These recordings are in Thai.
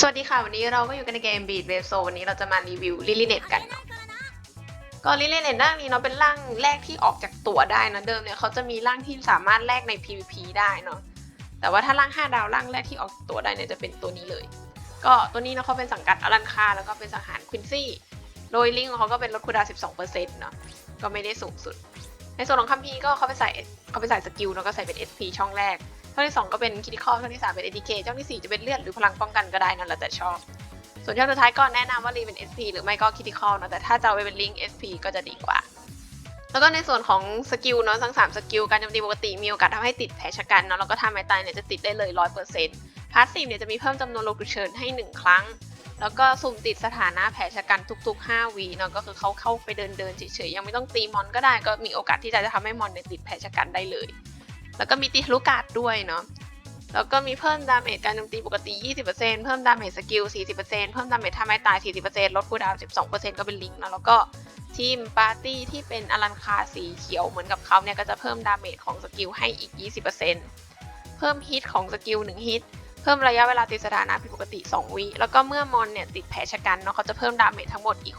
สวัสดีค่ะ วันนี้เราก็อยู่กันในเกม Beat Wave Zone วันนี้เราจะมารีวิวลิลิเน็ตกันเนาะก็ลิลิเน็ตร่างนี้เนาะเป็นร่างแรกที่ออกจากตัวได้นะเดิมเนี่ยเขาจะมีร่างที่สามารถแลกใน PVP ได้เนาะแต่ว่าถ้าร่าง 5 ดาวร่างแรกที่ออกตัวได้เนี่ยจะเป็นตัวนี้เลย ก็ตัวนี้เนาะเขาเป็นสังกัดอลันคาแล้วก็เป็นสังหารควินซี่โดยลิงของเขาก็เป็นลดคูดาวน์12%เนาะก็ไม่ได้สูงสุด ในส่วนของคัมภีก็เขาไปใส่เขาไปใส่สกิลแล้วก็ใส่เป็น SP ช่องแรก ช่องที่2ก็เป็นคิติคอช่องที่3เป็น ATK ช่องที่4จะเป็นเลือดหรือพลังป้องกันก็ได้นะแล้วแต่ชอบ ส่วนช่องสุดท้ายก็แนะนำว่ารีเป็น SP หรือไม่ก็คิติคอลนะแต่ถ้าจะเอาไปเป็นลิงก์ SP ก็จะดีกว่า แล้วก็ในส่วนของสกิลเนาะทั้ง3สกิลการโจมตีปกติมีโอกาสทำให้ติดแผลชะกันเนาะแล้วก็ทำไม้ตายเนี่ยจะติดได้เลย100%พาร์ทซีฟเนี่ยจะมีเพิ่มจำนวนโลกุเชิญให้1ครั้งแล้วก็สุ่มติดสถานะแผลชะกันทุก ๆ 5วีเนาะก็คือเขาเข้าไปเดินเดินๆเฉยๆยังไม่ต้องตีมอนก็ได้ก็มีโอกาสที่จะทำให้มอนเนี่ยติดแผลชะกันได้เลย แล้วก็มีตีทะลุกาดด้วยเนาะแล้วก็มีเพิ่มดาเมจการโจมตีปกติ 20%เพิ่มดาเมจสกิล 40%เพิ่มดาเมจท่าไม้ตาย 40%ลดคูลดาวน์12%ก็เป็นลิงก์นะแล้วก็ทีมปาร์ตี้ที่เป็นอลันคาสีเขียวเหมือนกับเขาเนี่ยก็จะเพิ่มดาเมจของสกิลให้อีก 20%เพิ่มฮิตของสกิล1ฮิตเพิ่มระยะเวลาติดสถานะผิดปกติ 2 วิ แล้วก็เมื่อมอนเนี่ยติดแผลชะกันเนาะเขาจะเพิ่มดาเมจทั้งหมดอีก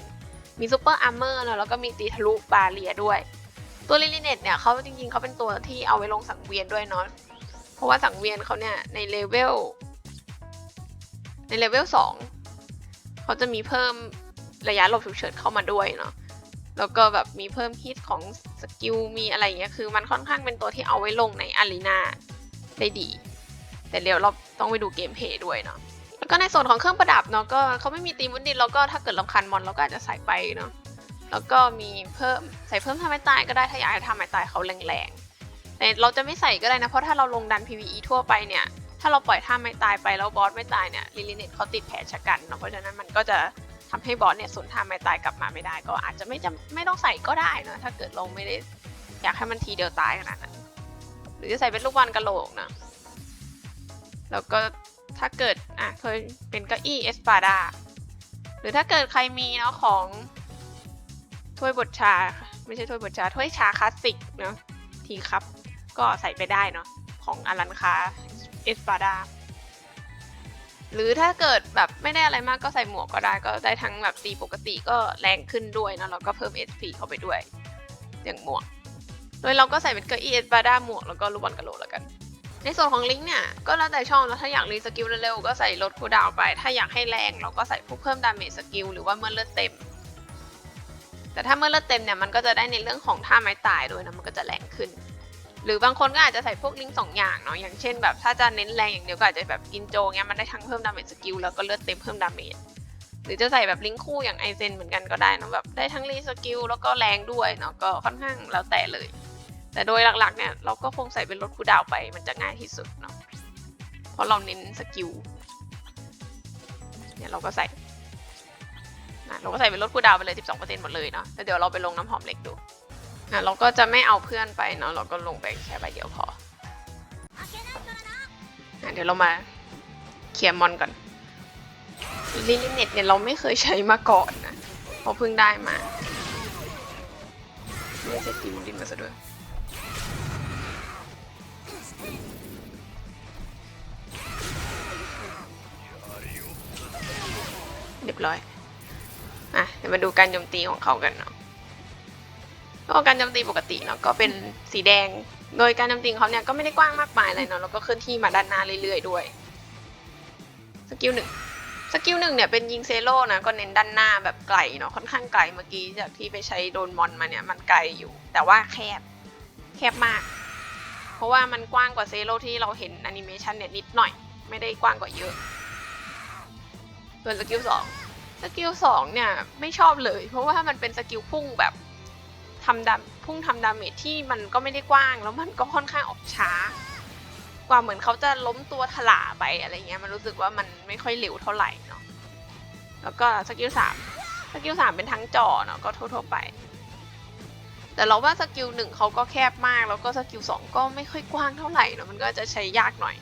60%มีซูเปอร์อาร์เมอร์เนาะแล้วก็มีตีทะลุบาเรียด้วย ตัวลิลิเนตเนี่ยเขาจริงๆเขาเป็นตัวที่เอาไว้ลงสังเวียนด้วยเนาะเพราะว่าสังเวียนเขาเนี่ยในเลเวลในเลเวลสองเขาจะมีเพิ่มระยะหลบฉุกเฉินเข้ามาด้วยเนาะแล้วก็แบบมีเพิ่มฮิตของสกิลมีอะไรอย่างเงี้ยคือมันค่อนข้างเป็นตัวที่เอาไว้ลงในอารีนาได้ดี แต่เดี๋ยวเราต้องไปดูเกมเพย์ด้วยเนาะแล้วก็ในส่วนของเครื่องประดับเนาะก็เขาไม่มีตีมวุ้นดินแล้วก็ถ้าเกิดลำคันมอนเราก็อาจจะใส่ไปเนาะ แล้วก็มีเพิ่มใส่เพิ่มทำไม้ตายก็ได้ถ้าอยากให้ทำไม้ตายเขาแรงๆแต่เราจะไม่ใส่ก็ได้นะเพราะถ้าเราลงดัน PVE ทั่วไปเนี่ยถ้าเราปล่อยท่าไม่ตายไปแล้วบอสไม่ตายเนี่ยลิลิเนตเขาติดแผลชะกันเนาะเพราะฉะนั้นมันก็จะทำให้บอสเนี่ยสวนท่าไม่ตายกลับมาไม่ได้ ก็อาจจะไม่จำไม่ต้องใส่ก็ได้นะถ้าเกิดเราไม่ได้อยากให้มันทีเดียวตายขนาดนั้นหรือจะใส่เป็นลูกบอลกระโหลกนะแล้วก็ถ้าเกิดอะเคยเป็นเก้าอี้เอสปาดาหรือถ้าเกิดใครมีเนาะของ ถ้วยบดชา ไม่ใช่ถ้วยบดชา ถ้วยชาคลาสสิกเนาะทีครับ ก็ใส่ไปได้เนาะของอลันคาเอสปาดาหรือถ้าเกิดแบบไม่ได้อะไรมากก็ใส่หมวกก็ได้ก็ได้ทั้งแบบตีปกติก็แรงขึ้นด้วยนะแล้วก็เพิ่ม SP เข้าไปด้วย อย่างหมวก โดยเราก็ใส่เป็นเก้าอี้เอสปาดาหมวกแล้วก็ลูกบอลกระโหลกแล้วกัน ในส่วนของลิงก์เนี่ย ก็แล้วแต่ช่องแล้วถ้าอยากรีสกิลเร็วๆก็ใส่ลดคูดาวไป ถ้าอยากให้แรงเราก็ใส่พวกเพิ่มดาเมจสกิลหรือว่าเมื่อเลือดเต็ม แต่ถ้าเมื่อเลือดเต็มเนี่ยมันก็จะได้ในเรื่องของท่าไม้ตายด้วยนะมันก็จะแรงขึ้น หรือบางคนก็อาจจะใส่พวกลิงก์สองอย่างเนาะอย่างเช่นแบบถ้าจะเน้นแรงอย่างเดียวก็อาจจะแบบกินโจเงี้ยมันได้ทั้งเพิ่มดาเมจสกิลแล้วก็เลือดเต็มเพิ่มดาเมจหรือจะใส่แบบลิงก์คู่อย่างไอเซนเหมือนกันก็ได้นะแบบได้ทั้งรีสกิลแล้วก็แรงด้วยเนาะก็ค่อนข้างแล้วแต่เลย แต่โดยหลักๆเนี่ยเราก็คงใส่เป็นลดคูดาวไปมันจะง่ายที่สุดเนาะเพราะเราเน้นสกิลเนี่ยเราก็ใส่ นะเราก็ใส่เป็นลดคูลดาวน์ไปเลย 12%หมดเลยเนาะแล้วเดี๋ยวเราไปลงน้ำหอมเหล็กดูนะเราก็จะไม่เอาเพื่อนไปเนาะเราก็ลงไปแค่ใบเดียวพอนะเดี๋ยวเรามาเคลียร์มอนก่อนลิลิเน็ตเนี่ยเราไม่เคยใช้มาก่อนนะเพราะเพิ่งได้มาไม่ใช่ตีมดินมาซะด้วยเรียบร้อย อะเดี๋ยวมาดูการโจมตีของเขากันเนาะก็การโจมตีปกติเนาะก็เป็นสีแดง โดยการโจมตีของเขาเนี่ยก็ไม่ได้กว้างมากมายอะไรเนาะแล้วก็เคลื่อนที่มาด้านหน้าเรื่อยๆด้วยสกิลหนึ่งสกิลหนึ่งเนี่ยเป็นยิงเซโร่นะก็เน้นด้านหน้าแบบไกลเนาะค่อนข้างไกลเมื่อกี้จากที่ไปใช้โดนมอนมาเนี่ยมันไกลอยู่ แต่ว่าแคบแคบมาก เพราะว่ามันกว้างกว่าเซโร่ที่เราเห็นแอนิเมชันเนี่ยนิดหน่อย ไม่ได้กว้างกว่าเยอะส่วนสกิลสอง สกิลสองเนี่ยไม่ชอบเลย เพราะว่ามันเป็นสกิลพุ่งแบบทำดาพุ่งทำดาเมจที่มันก็ไม่ได้กว้าง แล้วมันก็ค่อนข้างออกช้า กว่าเหมือนเขาจะล้มตัวถลาไปอะไรเงี้ยมันรู้สึกว่ามันไม่ค่อยเร็วเท่าไหร่เนาะแล้วก็สกิลสามสกิลสามเป็นทั้งจอเนาะก็ทั่วๆไป แต่เราว่าสกิลหนึ่งเขาก็แคบมาก แล้วก็สกิลสองก็ไม่ค่อยกว้างเท่าไหร่เนาะมันก็จะใช้ยากหน่อย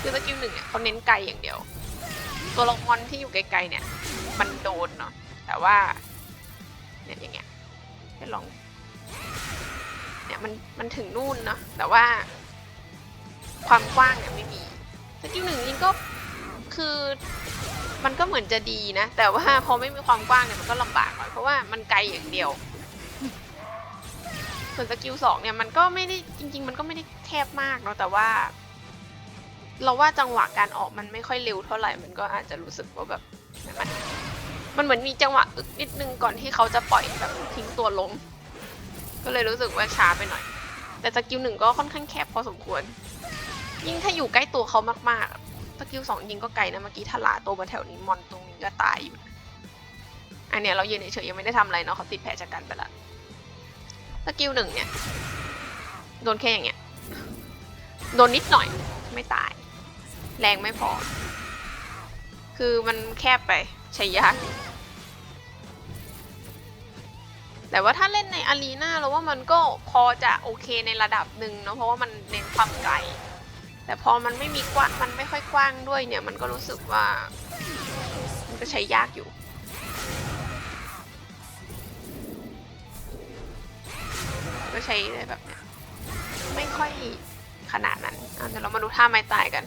คือสกิลหนึ่งเนี่ยเขาเน้นไกลอย่างเดียว ตัวละครที่อยู่ไกลๆเนี่ย มันโดนเนาะแต่ว่าเนี่ยอย่างเงี้ยจะลองเนี่ยมันมันถึงนู่นเนาะแต่ว่า ความกว้างเนี่ยไม่มีสกิลหนึ่งนี่ก็คือมันก็เหมือนจะดีนะ แต่ว่าพอไม่มีความกว้างเนี่ยมันก็ลำบากหน่อยเพราะว่ามันไกลอย่างเดียว ส่วนสกิลสองเนี่ยมันก็ไม่ได้จริง ๆ มันก็ไม่ได้แคบมากเนาะแต่ว่า เราว่าจังหวะการออกมันไม่ค่อยเร็วเท่าไหร่มันก็อาจจะรู้สึกว่าแบบมันมันเหมือนมีจังหวะอึกนิดนึงก่อนที่เขาจะปล่อยแบบทิ้งตัวลง ก็เลยรู้สึกว่าช้าไปหน่อย แต่สกิลหนึ่งก็ค่อนข้างแคบพอสมควร ยิ่งถ้าอยู่ใกล้ตัวเขามากๆสกิลสองยิงก็ไกลนะเมื่อกี้ถ้าหลาตัวมาแถวนี้มอนตรงนี้ก็ตายอยู่ อันเนี้ยเรายืนเฉยๆยังไม่ได้ทำอะไรเนาะเขาติดแผลจากกันไปละสกิลหนึ่งเนี่ยโดนแค่อย่างเงี้ยโดนนิดหน่อยไม่ตาย แรงไม่พอ คือมันแคบไปใช้ยาก แต่ว่าถ้าเล่นในอารีนาเราว่ามันก็พอจะโอเคในระดับหนึ่งเนาะเพราะว่ามันเน้นความไกล แต่พอมันไม่มีกว้างมันไม่ค่อยกว้างด้วยเนี่ยมันก็รู้สึกว่ามันก็ใช้ยากอยู่ก็ใช้ได้แบบเนี้ยไม่ค่อยขนาดนั้นอะเดี๋ยวเรามาดูท่าไม้ตายกัน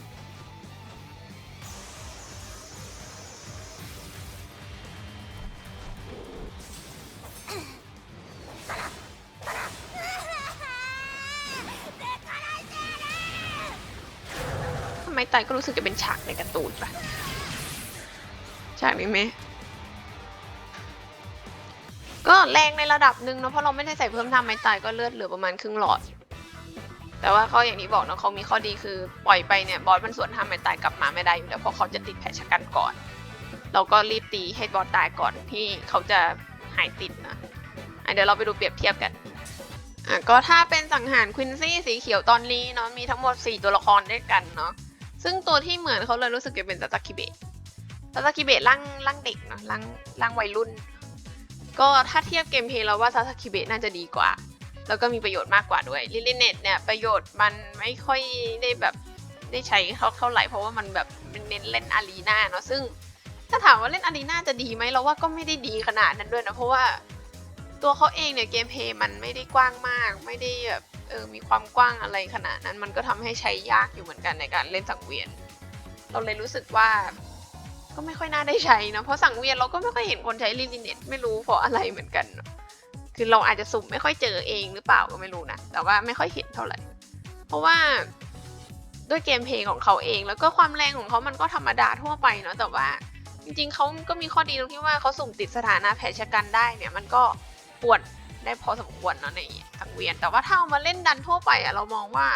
ไมตายก็รู้สึกจะเป็นฉากในการ์ตูนปะฉากนี้ไหมก็แรงในระดับหนึ่งเนอะเพราะเราไม่ได้ใส่เพิ่มทำไม้ตายก็เลือดเหลือประมาณครึ่งหลอด แต่ว่าเขาอย่างที่บอกเนอะเขามีข้อดีคือปล่อยไปเนี่ยบอสมันสวนทำไม้ตายกลับมาไม่ได้อยู่แล้วเพราะเขาจะติดแผลชะกันก่อน เราก็รีบตีให้บอสตายก่อนที่เขาจะหายติดนะอะเดี๋ยวเราไปดูเปรียบเทียบกันอะก็ถ้าเป็นสังหารควินซี่สีเขียวตอนนี้เนาะมีทั้งหมด 4 ตัวละครด้วยกันเนาะ ซึ่งตัวที่เหมือนเขาเลยรู้สึกจะเป็นซาตาคิเบะซาตาคิเบะร่างร่างเด็กเนาะร่างร่างวัยรุ่น ก็ถ้าเทียบเกมเพลย์เราว่าซาตาคิเบะน่าจะดีกว่า แล้วก็มีประโยชน์มากกว่าด้วยลิลิเนตเนี่ยประโยชน์มันไม่ค่อยได้แบบได้ใช้เขาเท่าไหร่เพราะว่ามันแบบมันเน้นเล่นอารีนาเนาะซึ่งถ้าถามว่าเล่นอารีนาจะดีไหมเราว่าก็ไม่ได้ดีขนาดนั้นด้วยนะเพราะว่า ตัวเขาเองเนี่ยเกมเพลย์มันไม่ได้กว้างมาก ไม่ได้แบบเออมีความกว้างอะไรขนาดนั้นมันก็ทำให้ใช้ยากอยู่เหมือนกันในการเล่นสังเวียน เราเลยรู้สึกว่า ก็ไม่ค่อยน่าได้ใช้นะเพราะสังเวียนเราก็ไม่ค่อยเห็นคนใช้ลิลิเน็ตไม่รู้เพราะอะไรเหมือนกันคือเราอาจจะสุ่มไม่ค่อยเจอเองหรือเปล่าก็ไม่รู้นะแต่ว่าไม่ค่อยเห็นเท่าไหร่ เพราะว่าด้วยเกมเพลย์ของเขาเอง แล้วก็ความแรงของเขามันก็ธรรมดาทั่วไปเนาะแต่ว่าจริงๆเขาก็มีข้อดีตรงที่ว่าเขาสุ่มติดสถานะแผลชะกันได้เนี่ยมันก็ ปวดได้พอสมควรเนาะในสังเวียน แต่ว่าถ้าเอามาเล่นดันทั่วไปอะเรามองว่า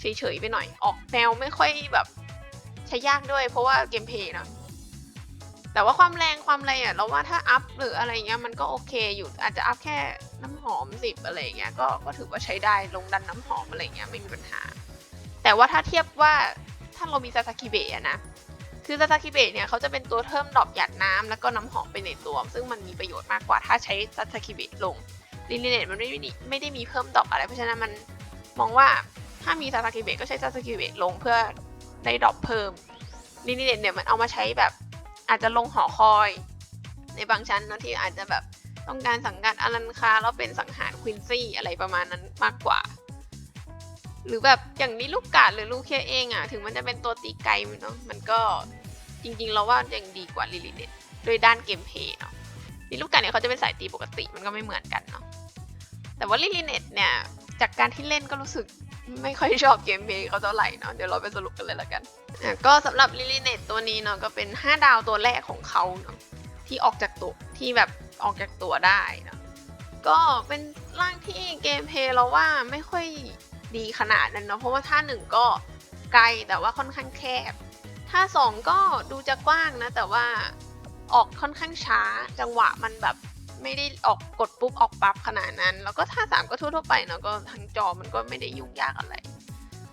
เฉยๆไปหน่อย ออกแนวไม่ค่อยแบบใช้ยากด้วย เพราะว่าเกมเพย์เนาะแต่ว่าความแรงความอะไรอะเราว่าถ้าอัพหรืออะไรเงี้ยมันก็โอเคอยู่อาจจะอัพแค่น้ำหอมสิบอะไรเงี้ยก็ก็ถือว่าใช้ได้ลงดันน้ำหอมอะไรเงี้ยไม่มีปัญหา แต่ว่าถ้าเทียบว่าถ้าเรามีซาซากิเบะนะ คือซาซากิเบะเนี่ยเขาจะเป็นตัวเพิ่มดอกหยาดน้ำแล้วก็น้ำหอมไปในตัว ซึ่งมันมีประโยชน์มากกว่าถ้าใช้ซาซากิเบะลงลิลิเนตมันไม่ได้ไม่ได้มีเพิ่มดอกอะไร เพราะฉะนั้นมันมองว่าถ้ามีซาซากิเบะก็ใช้ซาซากิเบะลงเพื่อได้ดอกเพิ่มลิลิเนตเนี่ยมันเอามาใช้แบบอาจจะลงหอคอย ในบางชั้นเนะที่อาจจะแบบต้องการสังกัดอลันคาแล้วเป็นสังหารควินซี่อะไรประมาณนั้นมากกว่า หรือแบบอย่างนี้ลูกกาดหรือลูกเคเองอะถึงมันจะเป็นตัวตีไกลเนาะมันก็จริงๆเราว่ายังดีกว่าลิลิเนตโดยด้านเกมเพย์เนาะลิลูกกาดเนี่ยเขาจะเป็นสายตีปกติมันก็ไม่เหมือนกันเนาะแต่ว่าลิลิเนตเนี่ยจากการที่เล่นก็รู้สึกไม่ค่อยชอบเกมเพย์เขาเท่าไหร่เนาะเดี๋ยวเราไปสรุปกันเลยละกันอะก็สำหรับลิลิเนตตัวนี้เนาะก็เป็น 5 ดาวตัวแรกของเขาเนาะที่ออกจากตัวที่แบบออกจากตัวได้เนาะก็เป็นร่างที่เกมเพย์เราว่าไม่ค่อย ดีขนาดนั้นเนาะเพราะว่าท่าหนึ่งก็ไกลแต่ว่าค่อนข้างแคบ ท่าสองก็ดูจะกว้างนะ แต่ว่าออกค่อนข้างช้าจังหวะมันแบบไม่ได้ออกกดปุ๊บออกปั๊บขนาดนั้น แล้วก็ท่าสามก็ทั่วๆไปเนาะก็ทั้งจอมันก็ไม่ได้ยุ่งยากอะไร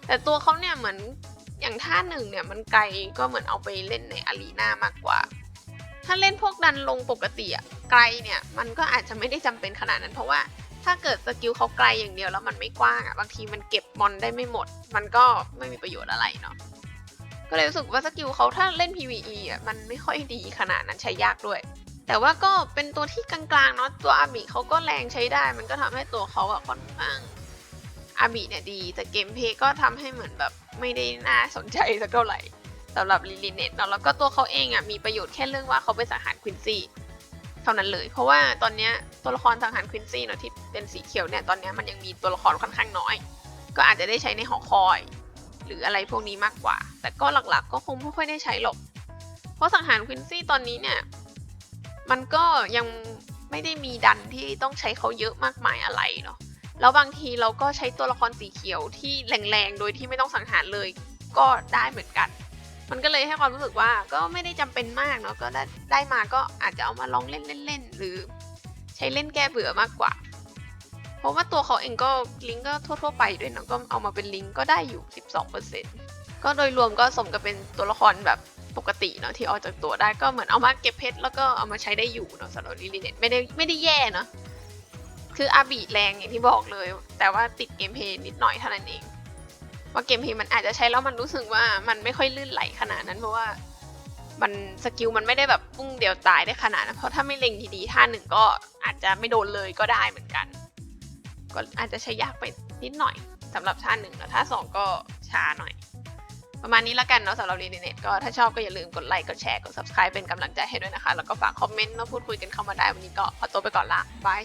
แต่ตัวเขาเนี่ยเหมือนอย่างท่าหนึ่งเนี่ยมันไกลก็เหมือนเอาไปเล่นในอารีนามากกว่า ถ้าเล่นพวกดันลงปกติอะไกลเนี่ยมันก็อาจจะไม่ได้จำเป็นขนาดนั้น เพราะว่า ถ้าเกิดสกิลเขาไกลอย่างเดียวแล้วมันไม่กว้างอะบางทีมันเก็บมอนได้ไม่หมด มันก็ไม่มีประโยชน์อะไรเนาะก็เลยรู้สึกว่าสกิลเขาถ้าเล่น PVE อะมันไม่ค่อยดีขนาดนั้นใช้ยากด้วย แต่ว่าก็เป็นตัวที่กลางๆเนาะตัวอาบิเขาก็แรงใช้ได้ มันก็ทำให้ตัวเขาอะค่อนข้างอาบิเนี่ยดี แต่เกมเพย์ก็ทำให้เหมือนแบบไม่ได้น่าสนใจสักเท่าไหร่สำหรับลิลิเนตเนาะแล้วก็ตัวเขาเองอะมีประโยชน์แค่เรื่องว่าเขาไปนสังหารควินซี่ เท่านั้นเลย เพราะว่าตอนนี้ตัวละครสังหารควินซี่เนาะที่เป็นสีเขียวเนี่ยตอนนี้มันยังมีตัวละครค่อนข้างน้อย ก็อาจจะได้ใช้ในหอคอย หรืออะไรพวกนี้มากกว่า แต่ก็หลักๆ ก็คงไม่ค่อยได้ใช้หรอก เพราะสังหารควินซี่ตอนนี้เนี่ยมันก็ยังไม่ได้มีดันที่ต้องใช้เขาเยอะมากมายอะไรเนาะแล้วบางทีเราก็ใช้ตัวละครสีเขียวที่แรงๆ โดยที่ไม่ต้องสังหารเลยก็ได้เหมือนกัน มันก็เลยให้ความรู้สึกว่าก็ไม่ได้จำเป็นมากเนาะก็ได้ได้มาก็อาจจะเอามาลองเล่นเล่นหรือใช้เล่นแก้เบื่อมากกว่า เพราะว่าตัวเขาเองก็ลิงก์ก็ทั่วๆไปด้วยเนาะก็เอามาเป็นลิงก์ก็ได้อยู่ 12%ก็โดยรวมก็สมกับเป็นตัวละครแบบปกติเนาะที่ออกจากตัวได้ก็เหมือนเอามาเก็บเพชรแล้วก็เอามาใช้ได้อยู่เนาะสำหรับลิลิเนตไม่ได้ไม่ได้แย่เนาะคืออาบีแรงอย่างที่บอกเลย แต่ว่าติดเกมเพลย์นิดหน่อยเท่านั้นเอง ว่าเกมเพลย์มันอาจจะใช้แล้วมันรู้สึกว่ามันไม่ค่อยลื่นไหลขนาดนั้นเพราะว่ามันสกิลมันไม่ได้แบบปุ้งเดียวตายได้ขนาดนั้นเพราะถ้าไม่เล็งดีๆท่าหนึ่งก็อาจจะไม่โดนเลยก็ได้เหมือนกัน ก็อาจจะใช้ยากไปนิดหน่อยสำหรับท่าหนึ่งแล้วท่าสองก็ช้าหน่อย ประมาณนี้แล้วกันเนาะสำหรับรีเน็ตก็ถ้าชอบก็อย่าลืมกดไลค์กดแชร์กด subscribe เป็นกำลังใจให้ด้วยนะคะ แล้วก็ฝากคอมเมนต์มาพูดคุยกันเข้ามาได้วันนี้ก็ขอตัวไปก่อนละบาย